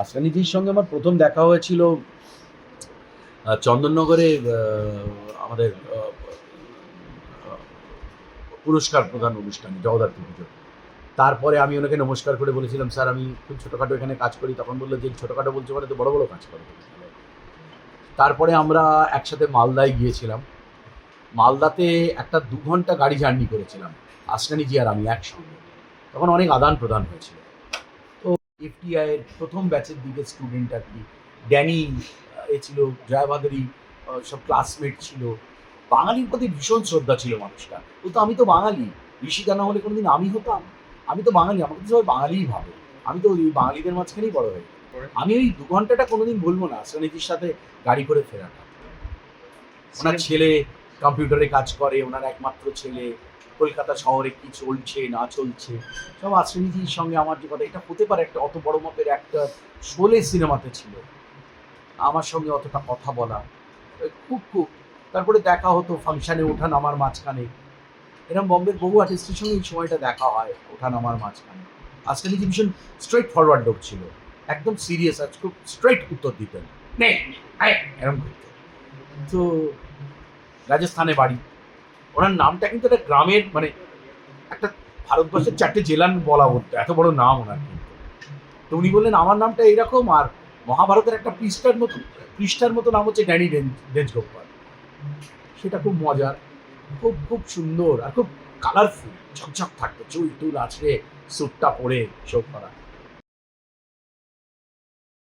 আসরানিজির সঙ্গে আমার প্রথম দেখা হয়েছিল চন্দননগরে আমাদের পুরস্কার প্রদান অনুষ্ঠানে, জগদ্ধাত্রী পুজো তারপরে আমি ওনাকে নমস্কার করে বলেছিলাম, স্যার, আমি খুব ছোটোখাটো এখানে কাজ করি। তখন বলল, যে ছোটোখাটো বলছে মানে তো বড় বড় কাজ করো। তারপরে আমরা একসাথে মালদায় গিয়েছিলাম। মালদাতে একটা দু ঘণ্টা গাড়ি জার্নি করেছিলাম আসরানিজি আর আমি একসঙ্গে। তখন অনেক আদান প্রদান হয়েছিল। এফটিআই এর প্রথম ব্যাচের দিকে স্টুডেন্ট আর কি। ড্যানি এ ছিল জয়াবাদরি আহ, সব ক্লাসমেট ছিল। বাঙালির প্রতি ভীষণ শ্রদ্ধা ছিল মানুষটা। ও তো আমি তো বাঙালি। ঋষিকা না হলে কোনোদিন আমি হতাম। আমি তো বাঙালি আমাকে তো সবাই বাঙালিই ভাবে। আমি তো ওই বাঙালিদের মাঝখানেই বড় হয়ে আমি ওই দু ঘন্টাটা কোনোদিন বলব না। আসরানিজির সাথে গাড়ি করে ফেরাটা। ওনার ছেলে কম্পিউটারে কাজ করে ওনার একমাত্র ছেলে। কলকাতা শহরে কি চলছে না চলছে সব আশ্রমিজির সঙ্গে আমার যে কথা এটা হতে পারে একটা অত বড় মাপের একটা শোলে সিনেমাতে ছিল। আমার সঙ্গে অতটা কথা বলা খুব খুব। তারপরে দেখা হতো ফাংশানে ওঠা আমার মাঝখানে। এরকম বম্বের বহু আর্টিস্টের সঙ্গে এই সময়টা দেখা হয় ওঠা আমার মাঝখানে। আজকালি ভীষণ স্ট্রেট ফরওয়ার্ড লোক ছিল। একদম সিরিয়াস আজ খুব স্ট্রেট উত্তর দিতেন। নেই এরকম করতেন তো রাজস্থানে বাড়ি। ওনার নামটা কিন্তু একটা গ্রামের মানে একটা ভারতবর্ষের চারটে জেলার বলা হতো, এত বড় নাম ওনার কিন্তু। তো উনি বললেন, আমার নামটা এইরকম আর মহাভারতের একটা পৃষ্ঠার মতো পৃষ্ঠার মতো নাম হচ্ছে ড্যানি ডেঞ্জ গোপাল সেটা খুব মজার, খুব খুব সুন্দর আর খুব কালারফুল ঝকঝক থাকতো চুল টুল আছড়ে, স্যুটটা পরে শোক করা।